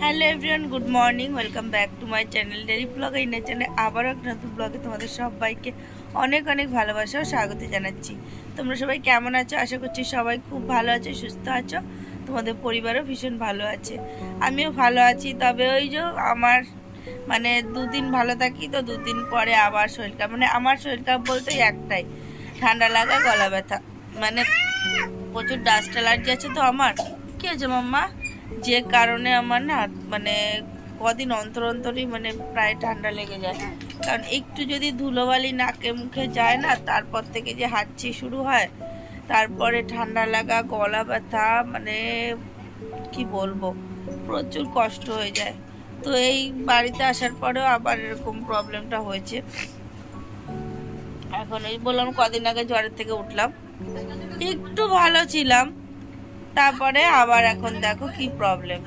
Hello everyone, good morning. Welcome back to my channel daily blog. এই চ্যানেলে আবারও একটা নতুন ব্লগে তোমাদের সবাইকে অনেক অনেক ভালোবাসা ও স্বাগত জানাচ্ছি। তোমরা সবাই কেমন আছো? আশা করছি সবাই খুব ভালো আছো, সুস্থ আছো। তোমাদের পরিবারও ভীষণ ভালো আছে। আমিও ভালো আছি। তবে ওই যে আমার মানে দুদিন ভালো থাকি, তো দুদিন পরে আবার শরীর খারাপ মানে আমার শরীর খারাপ বলতে একটাই, ঠান্ডা লাগা, গলা ব্যথা। মানে প্রচুর ডাস্ট অ্যালার্জি আছে তো আমার। কি হয়েছে মাম্মা? যে কারণে আমার না মানে কদিন অন্তর অন্তরই মানে প্রায় ঠান্ডা লেগে যায়। কারণ একটু যদি ধুলোবালি নাকে মুখে যায় না তারপর থেকে যে হাঁচি শুরু হয় তারপরে ঠান্ডা লাগা গলা ব্যথা মানে কি বলব প্রচুর কষ্ট হয়ে যায়। তো এই বাড়িতে আসার পরেও আবার এরকম প্রবলেমটা হয়েছে। এখন এই বললাম কদিন আগে জ্বরের থেকে উঠলাম। একটু ভালো ছিলাম তারপরে আবার এখন দেখো কি প্রবলেম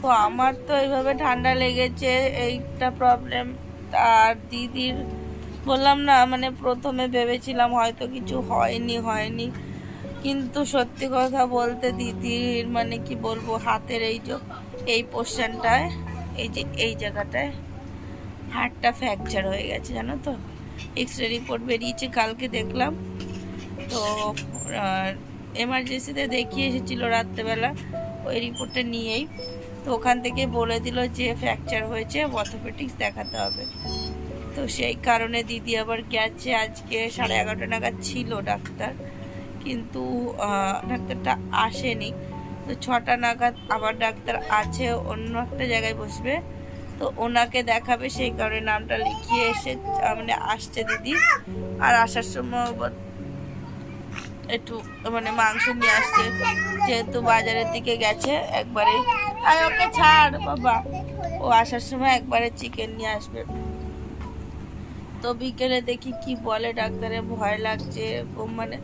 তো আমার তো এইভাবে ঠান্ডা লেগেছে, এইটা প্রবলেম আর দিদির বললাম না মানে প্রথমে ভেবেছিলাম হয়তো কিছু হয়নি হয়নি। কিন্তু সত্যি কথা বলতে দিদির মানে কি বলব, হাতের এই যে, এই পোর্শনটায় এই যে, এই জায়গাটায় হাড়টা ফ্র্যাকচার হয়ে গেছে, জানো তো? এক্স রে রিপোর্ট বেরিয়েছে, কালকে দেখলাম। তো এমার্জেন্সিতে দেখিয়ে এসেছিল রাত্রেবেলা, ওই রিপোর্টটা নিয়েই। তো ওখান থেকে বলে দিল যে ফ্র্যাকচার হয়েছে অর্থোপেটিক্স দেখাতে হবে। তো সেই কারণে দিদি আবার গেছে, আজকে সাড়ে এগারোটা নাগাদ ছিল ডাক্তার, কিন্তু ডাক্তারটা আসেনি। তো ছটা নাগাদ আবার ডাক্তার আছে, অন্য একটা জায়গায় বসবে। তো ওনাকে দেখাবে, সেই কারণে নামটা লিখিয়ে এসে মানে আসছে দিদি। আর আসার সময় একটু মানে মাংস নিয়ে আসছে। যেহেতু বাজারের দিকে গেছে একবারে। আর ওকে ছাড়, বাবা। ও আসার সময় একবারে চিকেন নিয়ে আসবে। তো বিকেলে দেখি কি বলে ডাক্তারের ভয় লাগছে। এরকম মানে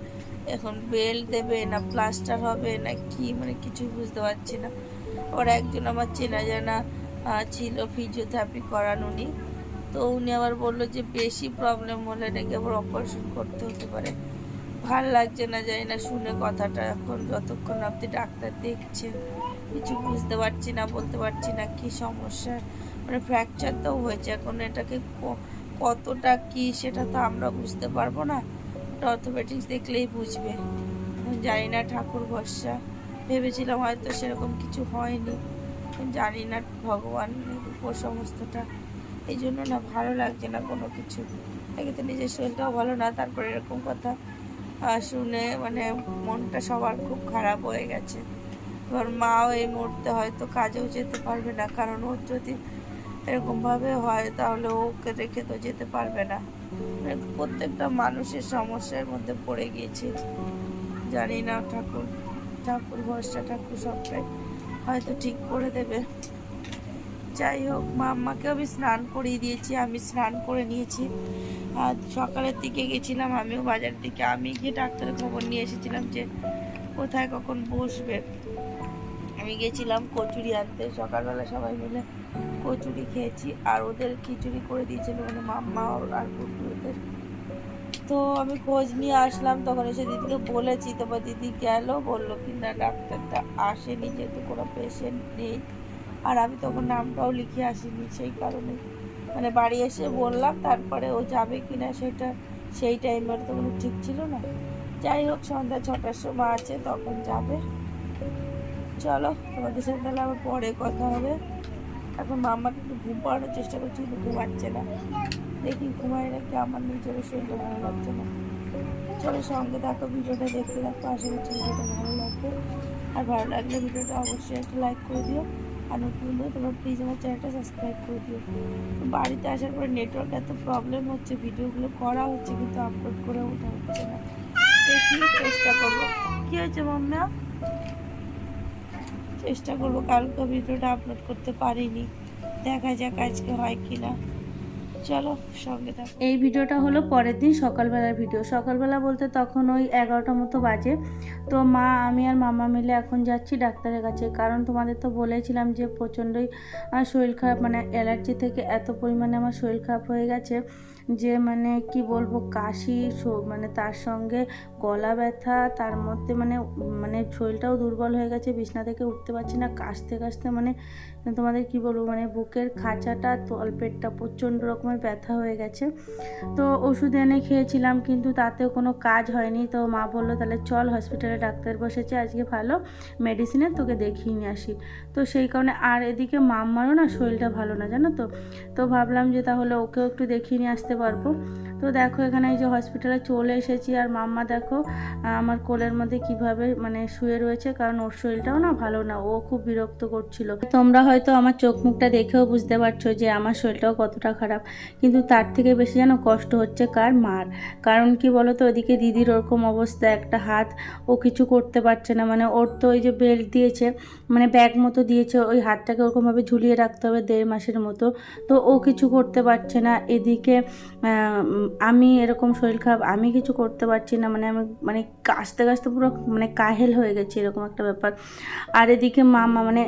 এখন বেল দেবে না প্লাস্টার হবে না কি মানে কিছু বুঝতে পারছি না। ওর একজন আমার চেনা জানা ছিল ফিজিওথেরাপি করান উনি। তো উনি আবার বলল যে বেশি প্রবলেম হলে নাকি আবার অপারেশন করতে হতে পারে। ভালো লাগছে না, জানি না, শুনে কথাটা এখন যতক্ষণ আপনি ডাক্তার দেখছেন কিছু বুঝতে পারছি না, বলতে পারছি না কি সমস্যা। মানে ফ্র্যাকচার তো হয়েছে, এখন এটাকে কতটা কি সেটা তো আমরা বুঝতে পারব না। অর্থোপেটিক্স দেখলেই বুঝবে। জানি না ঠাকুর ভরসা। ভেবেছিলাম হয়তো সেরকম কিছু হয়নি। জানি না ভগবানের উপর সমস্তটা। এই জন্য না ভালো লাগছে না কোনো কিছু। আগে তো নিজের শরীরটাও ভালো না, তারপরে এরকম কথা। শুনে মানে মনটা সবার খুব খারাপ হয়ে গেছে। এবার মাও এই মুহূর্তে হয়তো কাজেও যেতে পারবে না, কারণ ওর যদি এরকমভাবে হয়, তাহলে ওকে রেখে তো যেতে পারবে না। মানে প্রত্যেকটা মানুষের সমস্যার মধ্যে পড়ে গিয়েছে। জানি না ঠাকুর ঠাকুর ভরসা ঠাকুর সবটাই হয়তো ঠিক করে দেবে। যাই হোক, মা আম্মাকে আমি স্নান করিয়ে দিয়েছি, আমি স্নান করে নিয়েছি। আর সকালের দিকে গেছিলাম, আমিও বাজারের দিকে, আমি গিয়ে ডাক্তারের খবর নিয়ে এসেছিলাম যে কোথায় কখন বসবে। আমি গেছিলাম কচুরি আনতে, সকালবেলা সবাই মিলে কচুরি খেয়েছি, আর ওদের খিচুড়ি করে দিয়েছিল মানে মাম্মা আর কুটু ওদের। তো আমি খোঁজ নিয়ে আসলাম, তখন এসে দিদিকে বলেছি তোমার দিদি গেল, বলল কি না ডাক্তারটা আসেনি, যেহেতু কোনো পেশেন্ট নেই। আর আমি তখন নামটাও লিখে আসিনি সেই কারণে। মানে বাড়ি এসে বললাম, তারপরে ও যাবে কি না সেটা সেই টাইমের তো কোনো ঠিক ছিল না। যাই হোক, সন্ধ্যা ছটার সময় আছে, তখন যাবে। চলো, তোমাদের সাথে তাহলে আবার পরে কথা হবে। এখন মাম্মাকে একটু ঘুম পাড়ানোর চেষ্টা করছি, কিন্তু ঘুমাচ্ছে না। দেখি ঘুমাই নাকি আমার নিজেরও শরীরটা ভালো লাগছে না। চলো, সঙ্গে থাকো, ভিডিওটা দেখতে থাকো। আশা করছি ভিডিওটা ভালো লাগবে। আর ভালো লাগলে ভিডিওটা অবশ্যই একটা লাইক করে দিও। আর করলে তোমার প্লিজ আমার চ্যানেলটা সাবস্ক্রাইব করে দিও। বাড়িতে আসার পরে নেটওয়ার্ক এত প্রবলেম হচ্ছে ভিডিওগুলো করা হচ্ছে কিন্তু আপলোড করে ওঠা হচ্ছে না। দেখি চেষ্টা করব। কী হয়েছে মাম্মা? চেষ্টা করব, কালকে ভিডিওটা আপলোড করতে পারিনি। দেখা যাক আজকে হয় কি না চলো সঙ্গে থাকো। এই ভিডিওটা হলো পরের দিন সকালবেলার ভিডিও। সকালবেলা বলতে তখন ওই এগারোটা মতো বাজে। তো মা, আমি আর মামা মিলে এখন যাচ্ছি ডাক্তারের কাছে। কারণ তোমাদের তো বলেছিলাম যে প্রচণ্ডই শরীর খারাপ মানে অ্যালার্জি থেকে এত পরিমাণে আমার শরীর খারাপ হয়ে গেছে যে মানে কি বলব, কাশি মানে তার সঙ্গে গলা ব্যথা, তার মধ্যে মানে মানে শরীরটাও দুর্বল হয়ে গেছে, বিছনা থেকে উঠতে পারছি না, কাশতে কাশতে মানে তোমাদের কি বলব মানে বুকের খাঁচাটা তলপেটটা প্রচণ্ড রকমের ব্যথা হয়ে গেছে। তো ওষুধ এনে খেয়েছিলাম, কিন্তু তাতেও কোনো কাজ হয়নি। তো মা বলল, তাহলে চল হসপিটালে ডাক্তার বসেছে, আজকে ভালো মেডিসিনে তোকে দেখিয়ে নিয়ে আসি। তো সেই কারণে, আর এদিকে মাম্মারও না শরীরটা ভালো না, জানো তো? তো ভাবলাম যে তাহলে ওকেও একটু দেখিয়ে নিয়ে আসতে পারব। তো দেখো এখানে এই যে হসপিটালে চলে এসেছি আর মাম্মা দেখো আমার কোলের মধ্যে কীভাবে মানে শুয়ে রয়েছে, কারণ ওর শরীরটাও না ভালো না, ও খুব বিরক্ত করছিল। তোমরা হয়তো আমার চোখ মুখটা দেখেও বুঝতে পারছ যে আমার শরীরটাও কতটা খারাপ, কিন্তু তার থেকে বেশি যেন কষ্ট হচ্ছে কার মার। কারণ কি বলো তো ওদিকে দিদির ওরকম অবস্থা, একটা হাত ও কিছু করতে পারছে না মানে ওর তো ওই যে বেল্ট দিয়েছে মানে ব্যাগ মতো দিয়েছে, ওই হাতটাকে ওরকমভাবে ঝুলিয়ে রাখতে হবে দেড় মাসের মতো, তো ও কিছু করতে পারছে না। এদিকে আমি এরকম শরীর খারাপ, আমি কিছু করতে পারছি না মানে আমি মানে কাশতে কাশতে পুরো মানে কাহেল হয়ে গেছি, এরকম একটা ব্যাপার। আর এদিকে মামা মানে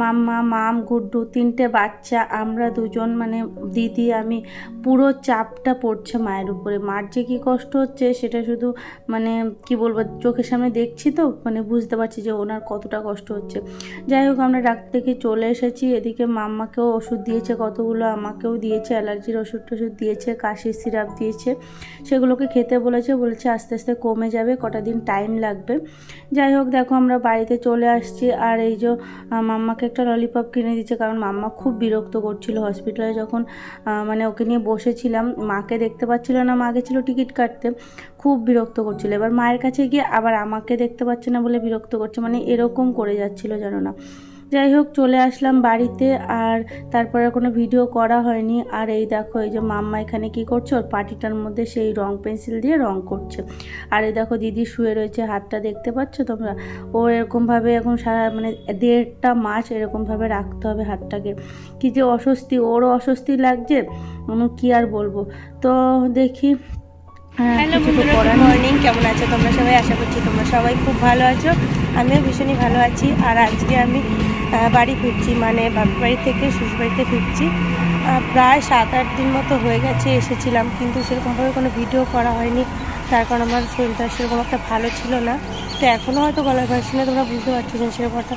মাম্মা মাম, গুড্ডু, তিনটে বাচ্চা, আমরা দুজন মানে দিদি, আমি, পুরো চাপটা পড়ছে মায়ের উপরে। মার যে কী কষ্ট হচ্ছে, সেটা শুধু মানে কি বলব, চোখের সামনে দেখছি তো মানে বুঝতে পারছি যে ওনার কতটা কষ্ট হচ্ছে। যাই হোক, আমরা ডাক্তার থেকে চলে এসেছি, এদিকে মাম্মাকেও ওষুধ দিয়েছে কতগুলো, আমাকেও দিয়েছে, অ্যালার্জির ওষুধ টষুধ দিয়েছে, কাশির সিরাপ দিয়েছে। সেগুলোকে খেতে বলেছে বলেছে আস্তে আস্তে কমে যাবে, কটা দিন টাইম লাগবে। যাই হোক, দেখো আমরা বাড়িতে চলে আসছি। আর এই যে মাম্মাকে একটা ললিপপ কিনে দিচ্ছে কারণ মাম্মা খুব বিরক্ত করছিল হসপিটালে যখন মানে ওকে নিয়ে বসেছিলাম। মাকে দেখতে পাচ্ছিল না, মা গেছিল টিকিট কাটতে। খুব বিরক্ত করছিল। এবার মায়ের কাছে গিয়ে আবার আমাকে দেখতে পাচ্ছে না বলে বিরক্ত করছে। মানে এরকম করে যাচ্ছিল জানো না। যাই হোক চলে আসলাম বাড়িতে আর তারপরে কোনো ভিডিও করা হয়নি। আর এই দেখো এই যে মাম্মা এখানে কি করছে? ওর পাটিটার মধ্যে সেই রং পেন্সিল দিয়ে রং করছে। আর এই দেখো দিদি শুয়ে রয়েছে হাতটা দেখতে পাচ্ছ তোমরা? ও এরকমভাবে এখন সারা মানে দেড়টা মাস এরকমভাবে রাখতে হবে হাতটাকে। কি যে অস্বস্তি ওরও অস্বস্তি লাগছে আমি কি আর বলব? তো দেখি হ্যাঁ, হ্যালো গুড মর্নিং কেমন আছো তোমরা সবাই? আশা করছি তোমরা সবাই খুব ভালো আছো। আমিও ভীষণই ভালো আছি। আর আজকে আমি বাড়ি ফিরছি মানে বাপের বাড়ি থেকে শ্বশুরবাড়িতে ফিরছি। প্রায় সাত, আট দিন মতো হয়ে গেছে, এসেছিলাম, কিন্তু সেরকমভাবে কোনো ভিডিও করা হয়নি। তার কারণ আমার শরীরটা সেরকম একটা ভালো ছিল না। তো এখনও হয়তো গলার ভাই শুনে তোমরা বুঝতে পারছ যে সেরকম একটা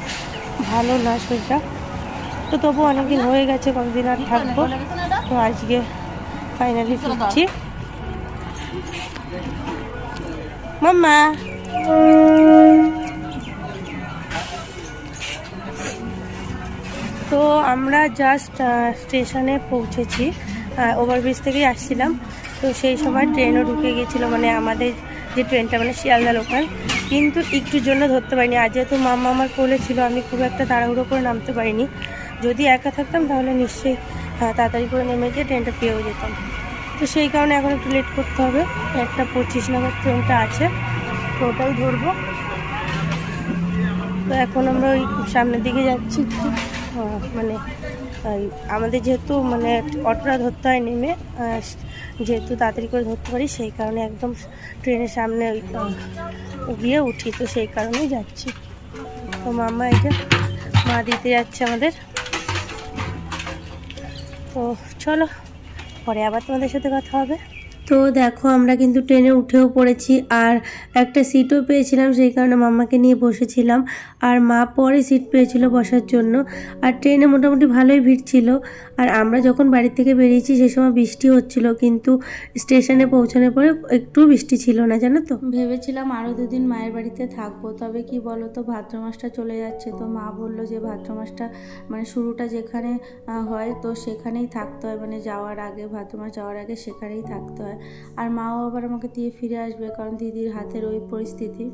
ভালো না শরীরটা। তো তবু অনেকদিন হয়ে গেছে, কতদিন আর থাকব? তো আজকে ফাইনালি ফিরছি। মাম্মা! তো আমরা জাস্ট স্টেশনে পৌঁছেছি। ওভারব্রিজ থেকেই আসছিলাম। তো সেই সময় ট্রেনও ঢুকে গিয়েছিল মানে আমাদের যে ট্রেনটা মানে শিয়ালদা লোকাল কিন্তু একটুর জন্য ধরতে পারিনি। আজ যেহেতু মাম্মা আমার কোলে ছিল, আমি খুব একটা তাড়াহুড়ো করে নামতে পারিনি। যদি একা থাকতাম, তাহলে নিশ্চয়ই তাড়াতাড়ি করে নেমে গিয়ে ট্রেনটা পেয়েও যেতাম। তো সেই কারণে এখন একটু লেট করতে হবে। একটা পঁচিশ নম্বর ট্রেনটা আছে, তো ওটাই ধরবো। তো এখন আমরা ওই সামনের দিকে যাচ্ছি। একটু মানে আমাদের যেহেতু মানে অটোটা ধরতে হয় নেমে যেহেতু তাড়াতাড়ি করে ধরতে পারি, সেই কারণে একদম ট্রেনের সামনে গিয়ে উঠি, তো সেই কারণেই যাচ্ছি। তো মাম্মা এই যে মা দিতে যাচ্ছে আমাদের। তো চলো, পরে আবার তোমাদের সাথে কথা হবে। তো দেখো, আমরা কিন্তু ট্রেনে উঠেও পড়েছি আর একটা সিটও পেয়েছিলাম, সেই কারণে মামাকে নিয়ে বসেছিলাম। আর মা পরে সিট পেয়েছিল বসার জন্য। আর ট্রেনে মোটামুটি ভালোই ভিড় ছিল। আর আমরা যখন বাড়ি থেকে বেরিয়েছি সেই সময় বৃষ্টি হচ্ছিল, কিন্তু স্টেশনে পৌঁছানোর পরে একটু বৃষ্টি ছিল না, জানো তো? ভেবেছিলাম আরও দুদিন মায়ের বাড়িতে থাকব, তবে কি বলো তো ভাদ্র মাসটা চলে যাচ্ছে। তো মা বলল যে, ভাদ্র মাসটা মানে শুরুটা যেখানে হয়, তো সেখানেই থাকতে হয়। মানে যাওয়ার আগে, ভাদ্র মাস যাওয়ার আগে সেখানেই থাকতে হয়। আর মাও আবার আমাকে দিয়ে ফিরে আসবে কারণ দিদির হাতের ওই পরিস্থিতি।